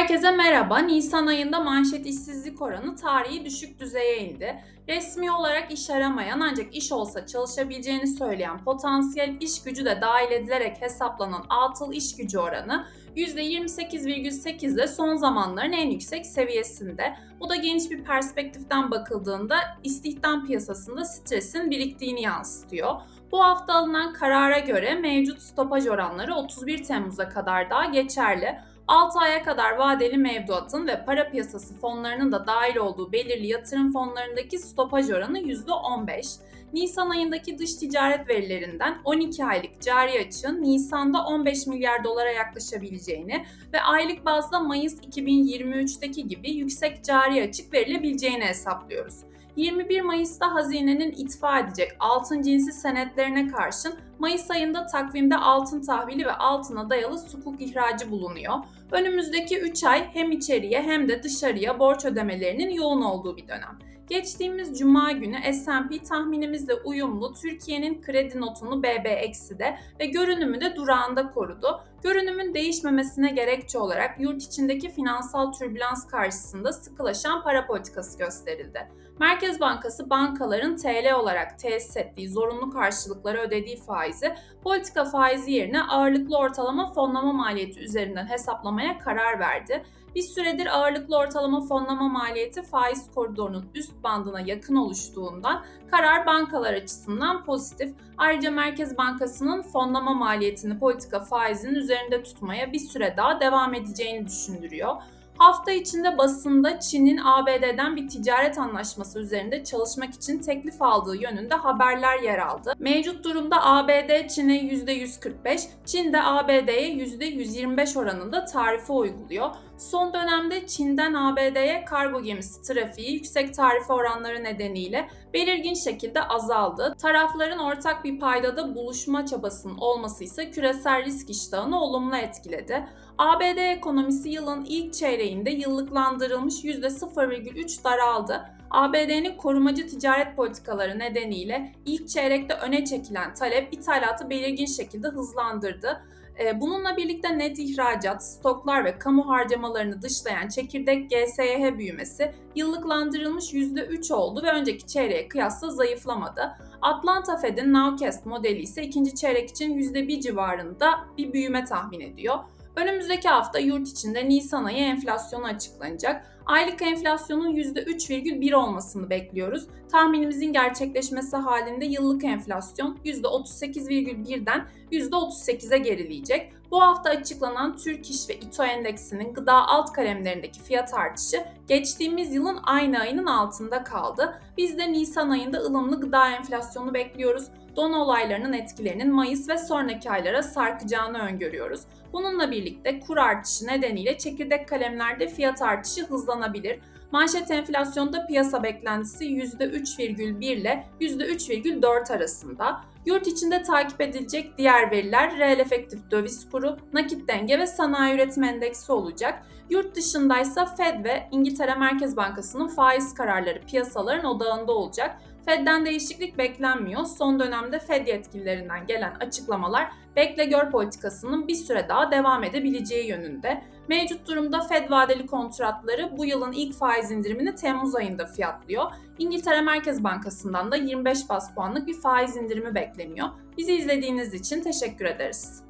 Herkese merhaba. Nisan ayında manşet işsizlik oranı tarihi düşük düzeye indi. Resmi olarak iş aramayan ancak iş olsa çalışabileceğini söyleyen potansiyel iş gücü de dahil edilerek hesaplanan atıl iş gücü oranı %28,8 ile son zamanların en yüksek seviyesinde. Bu da geniş bir perspektiften bakıldığında istihdam piyasasında stresin biriktiğini yansıtıyor. Bu hafta alınan karara göre mevcut stopaj oranları 31 Temmuz'a kadar daha geçerli. 6 aya kadar vadeli mevduatın ve para piyasası fonlarının da dahil olduğu belirli yatırım fonlarındaki stopaj oranı %15. Nisan ayındaki dış ticaret verilerinden 12 aylık cari açığın Nisan'da 15 milyar dolara yaklaşabileceğini ve aylık bazda Mayıs 2023'teki gibi yüksek cari açık verilebileceğini hesaplıyoruz. 21 Mayıs'ta hazinenin itfa edecek altın cinsi senetlerine karşın Mayıs ayında takvimde altın tahvili ve altına dayalı sukuk ihracı bulunuyor. Önümüzdeki 3 ay hem içeriye hem de dışarıya borç ödemelerinin yoğun olduğu bir dönem. Geçtiğimiz cuma günü S&P tahminimizle uyumlu Türkiye'nin kredi notunu BB ekside ve görünümü de durağında korudu. Görünümün değişmemesine gerekçe olarak yurt içindeki finansal türbülans karşısında sıkılaşan para politikası gösterildi. Merkez Bankası bankaların TL olarak tesis ettiği zorunlu karşılıkları ödediği faizi politika faizi yerine ağırlıklı ortalama fonlama maliyeti üzerinden hesaplamaya karar verdi. Bir süredir ağırlıklı ortalama fonlama maliyeti faiz koridorunun üst bandına yakın oluştuğundan karar bankalar açısından pozitif. Ayrıca Merkez Bankası'nın fonlama maliyetini politika faizinin üzerinde tutmaya bir süre daha devam edeceğini düşündürüyor. Hafta içinde basında Çin'in ABD'den bir ticaret anlaşması üzerinde çalışmak için teklif aldığı yönünde haberler yer aldı. Mevcut durumda ABD Çin'e %145, Çin de ABD'ye %125 oranında tarife uyguluyor. Son dönemde Çin'den ABD'ye kargo gemisi trafiği yüksek tarife oranları nedeniyle belirgin şekilde azaldı. Tarafların ortak bir paydada buluşma çabasının olması ise küresel risk iştahını olumlu etkiledi. ABD ekonomisi yılın ilk çeyreğinde yıllıklandırılmış %0,3 daraldı. ABD'nin korumacı ticaret politikaları nedeniyle ilk çeyrekte öne çekilen talep ithalatı belirgin şekilde hızlandırdı. Ee, bununla birlikte net ihracat, stoklar ve kamu harcamalarını dışlayan çekirdek GSYH büyümesi yıllıklandırılmış %3 oldu ve önceki çeyreğe kıyasla zayıflamadı. Atlanta Fed'in Nowcast modeli ise ikinci çeyrek için %1 civarında bir büyüme tahmin ediyor. Önümüzdeki hafta yurt içinde Nisan ayı enflasyonu açıklanacak. Aylık enflasyonun %3,1 olmasını bekliyoruz. Tahminimizin gerçekleşmesi halinde yıllık enflasyon %38,1'den %38'e gerileyecek. Bu hafta açıklanan Türk İş ve İTO endeksinin gıda alt kalemlerindeki fiyat artışı geçtiğimiz yılın aynı ayının altında kaldı. Biz de Nisan ayında ılımlı gıda enflasyonu bekliyoruz. Don olaylarının etkilerinin Mayıs ve sonraki aylara sarkacağını öngörüyoruz. Bununla birlikte kur artışı nedeniyle çekirdek kalemlerde fiyat artışı hızlanabilir. Manşet enflasyonda piyasa beklentisi %3,1 ile %3,4 arasında. Yurt içinde takip edilecek diğer veriler reel efektif döviz kuru, nakit denge ve sanayi üretim endeksi olacak. Yurt dışındaysa Fed ve İngiltere Merkez Bankası'nın faiz kararları piyasaların odağında olacak. Fed'den değişiklik beklenmiyor. Son dönemde Fed yetkililerinden gelen açıklamalar bekle gör politikasının bir süre daha devam edebileceği yönünde. Mevcut durumda Fed vadeli kontratları bu yılın ilk faiz indirimini Temmuz ayında fiyatlıyor. İngiltere Merkez Bankası'ndan da 25 bas puanlık bir faiz indirimi bekleniyor. Bizi izlediğiniz için teşekkür ederiz.